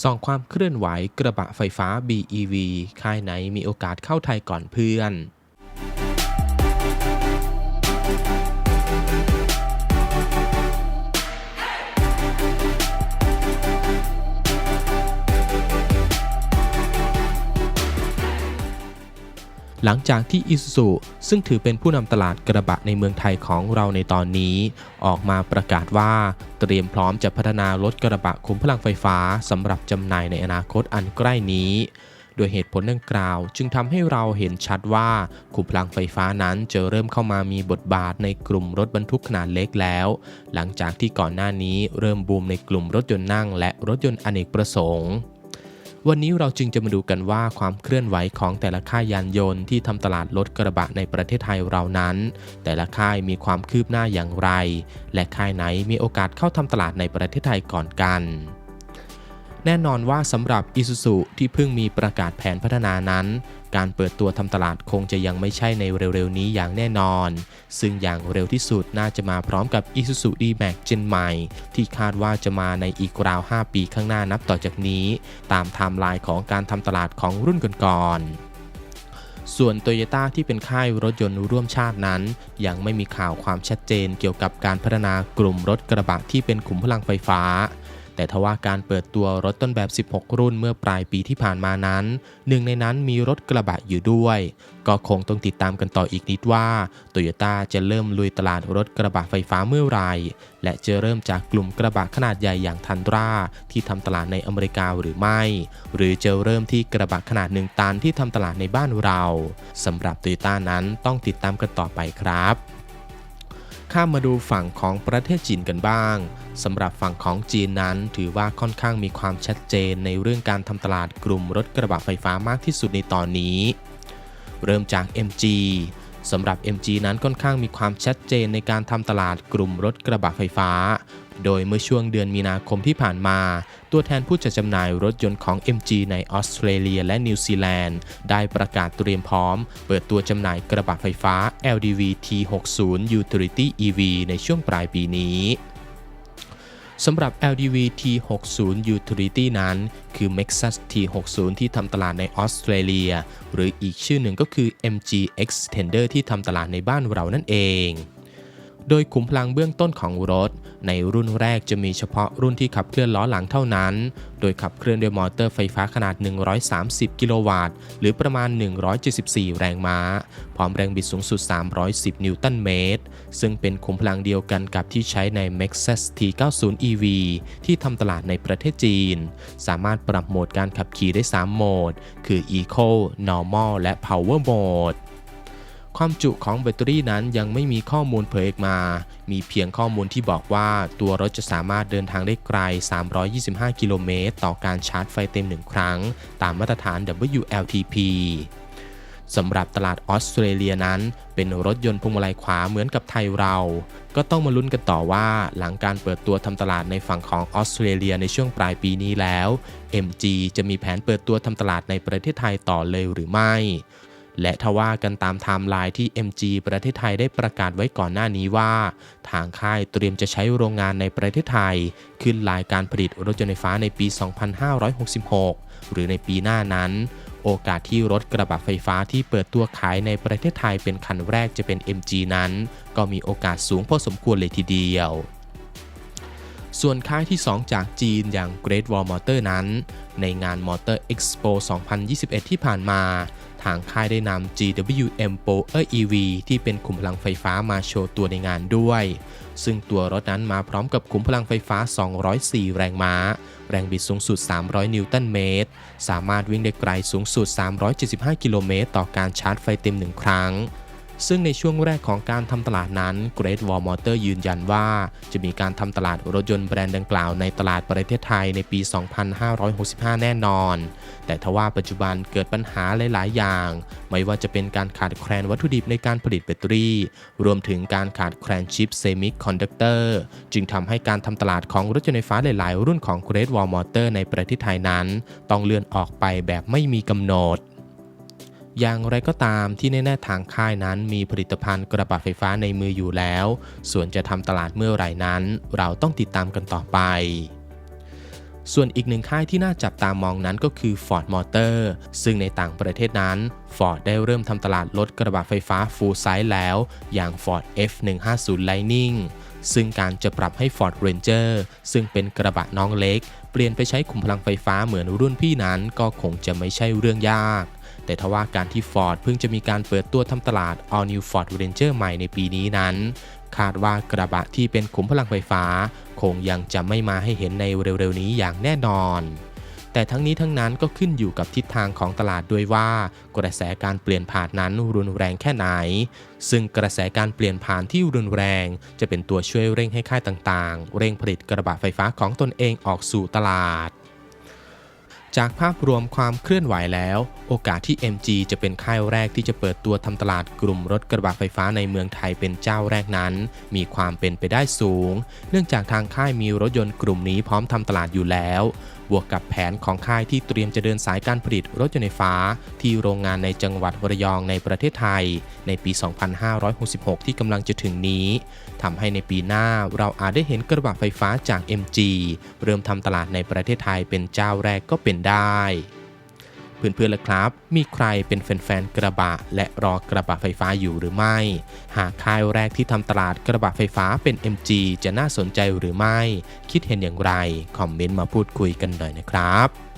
ส่องความเคลื่อนไหวกระบะไฟฟ้า BEV ค่ายไหนมีโอกาสเข้าไทยก่อนเพื่อน หลังจากที่อิ u z u ซึ่งถือเป็นผู้นำตลาดกระบะในเมืองไทยของเราในตอนนี้ ออกมาประกาศว่าเตรียมพร้อมจะพัฒนารถกระบะคุมพลังไฟฟ้าสำหรับจำหน่ายในอนาคตอันใกล้นี้ โดยเหตุผลดังกล่าว จึงทำให้เราเห็นชัดว่าคุมพลังไฟฟ้านั้นจะเริ่มเข้ามามีบทบาทในกลุ่มรถบรรทุกขนาดเล็กแล้ว หลังจากที่ก่อนหน้านี้เริ่มบูมในกลุ่มรถยนต์นั่ง และรถยนต์อเนกประสงค์ วันนี้เราจึงจะมาดูกันว่าความเคลื่อนไหวของแต่ละค่ายยานยนต์ที่ทำตลาดรถกระบะในประเทศไทยเรานั้น แต่ละค่ายมีความคืบหน้าอย่างไร และค่ายไหนมีโอกาสเข้าทำตลาดในประเทศไทยก่อนกัน แน่นอนว่าสำหรับ Isuzu ที่เพิ่งมีประกาศแผนพัฒนานั้น การเปิดตัวทำตลาดคงจะยังไม่ใช่ในเร็วๆ นี้อย่างแน่นอน ซึ่งอย่างเร็วที่สุดน่าจะมาพร้อมกับ Isuzu D-Max Gen ใหม่ ที่คาดว่าจะมาในอีกราว 5 ปีข้างหน้านับต่อจากนี้ ตามไทม์ไลน์ของการทำตลาดของรุ่นก่อนๆส่วนโตโยต้าที่เป็นค่ายรถยนต์ร่วมชาตินั้น ยังไม่มีข่าวความชัดเจนเกี่ยวกับการพัฒนากลุ่มรถกระบะที่เป็นขุมพลังไฟฟ้า แต่ทว่าการเปิดตัวรถต้นแบบ 16 รุ่นเมื่อปลายปีที่ผ่านมานั้น หนึ่งในนั้นมีรถกระบะอยู่ด้วย ก็คงต้องติดตามกันต่ออีกนิดว่าโตโยต้าจะเริ่มลุยตลาดรถกระบะไฟฟ้าเมื่อไหร่และจะเริ่มจากกลุ่มกระบะขนาดใหญ่อย่างทันดราที่ทำตลาดในอเมริกาหรือไม่ หรือจะเริ่มที่กระบะขนาด1ตันที่ทำตลาดในบ้านเราสำหรับโตโยต้านั้นต้องติดตามกันต่อไปครับ ข้ามมาดูฝั่งของประเทศจีนกันบ้างสำหรับฝั่งของจีนนั้น ถือว่าค่อนข้างมีความชัดเจนในเรื่องการทำตลาดกลุ่มรถกระบะไฟฟ้ามากที่สุดในตอนนี้ เริ่มจาก MG สำหรับ MG นั้นค่อนข้างมีความชัดเจนในการทำตลาดกลุ่มรถกระบะไฟฟ้า โดยเมื่อช่วงเดือนมีนาคมที่ผ่านมา ตัวแทนผู้จัดจำหน่ายรถยนต์ของ MG ในออสเตรเลียและนิวซีแลนด์ ได้ประกาศเตรียมพร้อม เปิดตัวจำหน่ายกระบะไฟฟ้า LDV T60 Utility EV ในช่วงปลายปีนี้สำหรับ LDV T60 Utility นั้น คือ Lexus T60 ที่ทำตลาดในออสเตรเลีย หรืออีกชื่อหนึ่งก็คือ MG Extender ที่ทำตลาดในบ้านเรานั่นเอง โดยขุมพลังเบื้องต้นของรถ ในรุ่นแรกจะมีเฉพาะรุ่นที่ขับเคลื่อนล้อหลังเท่านั้น โดยขับเคลื่อนด้วยมอเตอร์ไฟฟ้าขนาด 130 กิโลวัตต์ หรือประมาณ 174 แรงม้า พร้อมแรงบิดสูงสุด 310 นิวตันเมตร ซึ่งเป็นขุมพลังเดียวกันกับที่ใช้ใน Lexus T90 EV ที่ทำตลาดในประเทศจีน สามารถปรับโหมดการขับขี่ได้ 3 โหมด คือ Eco Normal และ Power Mode ความจุของแบตเตอรี่นั้นยังไม่มีข้อมูลเผยออกมา มีเพียงข้อมูลที่บอกว่าตัวรถจะสามารถเดินทางได้ไกล 325 กิโลเมตร ต่อการชาร์จไฟเต็ม1ครั้ง ตามมาตรฐาน WLTP สำหรับตลาดออสเตรเลียนั้น เป็นรถยนต์พวงมาลัยขวาเหมือนกับไทยเรา ก็ต้องมาลุ้นกันต่อว่าหลังการเปิดตัวทำตลาดในฝั่งของออสเตรเลียในช่วงปลายปีนี้แล้ว MG จะมีแผนเปิดตัวทำตลาดในประเทศไทยต่อเลยหรือไม่ และทว่ากันตามไทม์ไลน์ที่ MG ประเทศไทยได้ประกาศไว้ก่อนหน้านี้ว่า ทางค่ายเตรียมจะใช้โรงงานในประเทศไทย ขึ้นลายการผลิตรถยนต์ไฟฟ้าในปี 2566 หรือในปีหน้านั้น โอกาสที่รถกระบะไฟฟ้าที่เปิดตัวขายในประเทศไทยเป็นคันแรกจะเป็น MG นั้น ก็มีโอกาสสูงพอสมควรเลยทีเดียวส่วนค่ายที่ 2 จากจีนอย่าง Great Wall Motor นั้น ในงาน Motor Expo 2021 ที่ผ่านมา ทางค่ายได้นำ GWM Power EV ที่เป็นขุมพลังไฟฟ้ามาโชว์ตัวในงานด้วย ซึ่งตัวรถนั้นมาพร้อมกับขุมพลังไฟฟ้า 204 แรงม้า แรงบิดสูงสุด 300 นิวตันเมตร สามารถวิ่งได้ไกลสูงสุด 375 กิโลเมตร ต่อการชาร์จไฟเต็ม1ครั้ง ซึ่งในช่วงแรกของการทำตลาดนั้น Great Wall Motor ยืนยันว่า จะมีการทำตลาดรถยนต์แบรนด์ดังกล่าวในตลาดประเทศไทยในปี 2565 แน่นอน แต่ทว่าปัจจุบันเกิดปัญหาหลาย ๆ อย่าง ไม่ว่าจะเป็นการขาดแคลนวัตถุดิบในการผลิตแบตเตอรี่ รวมถึงการขาดแคลนชิปเซมิคอนดักเตอร์จึงทำให้การทำตลาดของรถยนต์ไฟฟ้าหลาย ๆ รุ่นของ Great Wall Motor ในประเทศไทยนั้น ต้องเลื่อนออกไปแบบไม่มีกำหนด อย่างไรก็ตามที่แน่ๆทางค่ายนั้นมีผลิตภัณฑ์กระบะไฟฟ้าในมืออยู่แล้ว ส่วนจะทำตลาดเมื่อไหร่นั้น เราต้องติดตามกันต่อไป ส่วนอีกหนึ่งค่ายที่น่าจับตามองนั้นก็คือ Ford Motor ซึ่งในต่างประเทศนั้น Ford ได้เริ่มทำตลาดรถกระบะไฟฟ้า full size แล้ว อย่าง Ford F150 Lightning ซึ่งการจะปรับให้ Ford Ranger ซึ่งเป็นกระบะน้องเล็ก เปลี่ยนไปใช้ขุมพลังไฟฟ้าเหมือนรุ่นพี่นั้นก็คงจะไม่ใช่เรื่องยาก แต่ทว่าการที่ Ford เพิ่งจะมีการเปิดตัวทำตลาด All New Ford Ranger ใหม่ในปีนี้นั้น คาดว่ากระบะที่เป็นขุมพลังไฟฟ้า คงยังจะไม่มาให้เห็นในเร็วๆนี้อย่างแน่นอนแต่ทั้งนี้ทั้งนั้นก็ขึ้นอยู่กับทิศทางของตลาดด้วยว่ากระแสการเปลี่ยนผ่านนั้นรุนแรงแค่ไหน ซึ่งกระแสการเปลี่ยนผ่านที่รุนแรง จะเป็นตัวช่วยเร่งให้ค่ายต่างๆ เร่งผลิตกระบะไฟฟ้าของตนเองออกสู่ตลาด จากภาพรวมความเคลื่อนไหวแล้ว โอกาสที่ MG จะเป็นค่ายแรกที่จะเปิดตัวทำตลาดกลุ่มรถกระบะไฟฟ้าในเมืองไทยเป็นเจ้าแรกนั้น มีความเป็นไปได้สูง เนื่องจากทางค่ายมีรถยนต์กลุ่มนี้พร้อมทำตลาดอยู่แล้ว บวกกับแผนของค่ายที่เตรียมจะเดินสายการผลิตรถยนต์ไฟฟ้า ที่โรงงานในจังหวัดระยองในประเทศไทย ในปี 2566 ที่กำลังจะถึงนี้ทำให้ในปีหน้าเราอาจได้เห็นกระบะไฟฟ้าจาก MG เริ่มทำตลาดในประเทศไทยเป็นเจ้าแรกก็เป็นได้ เพื่อนๆล่ะครับ มีใครเป็นแฟนๆกระบะ และรอกระบะไฟฟ้าอยู่หรือไม่ หากค่ายแรกที่ทำตลาดกระบะไฟฟ้าเป็น MG จะน่าสนใจหรือไม่ คิดเห็นอย่างไร คอมเมนต์มาพูดคุยกันหน่อยนะครับ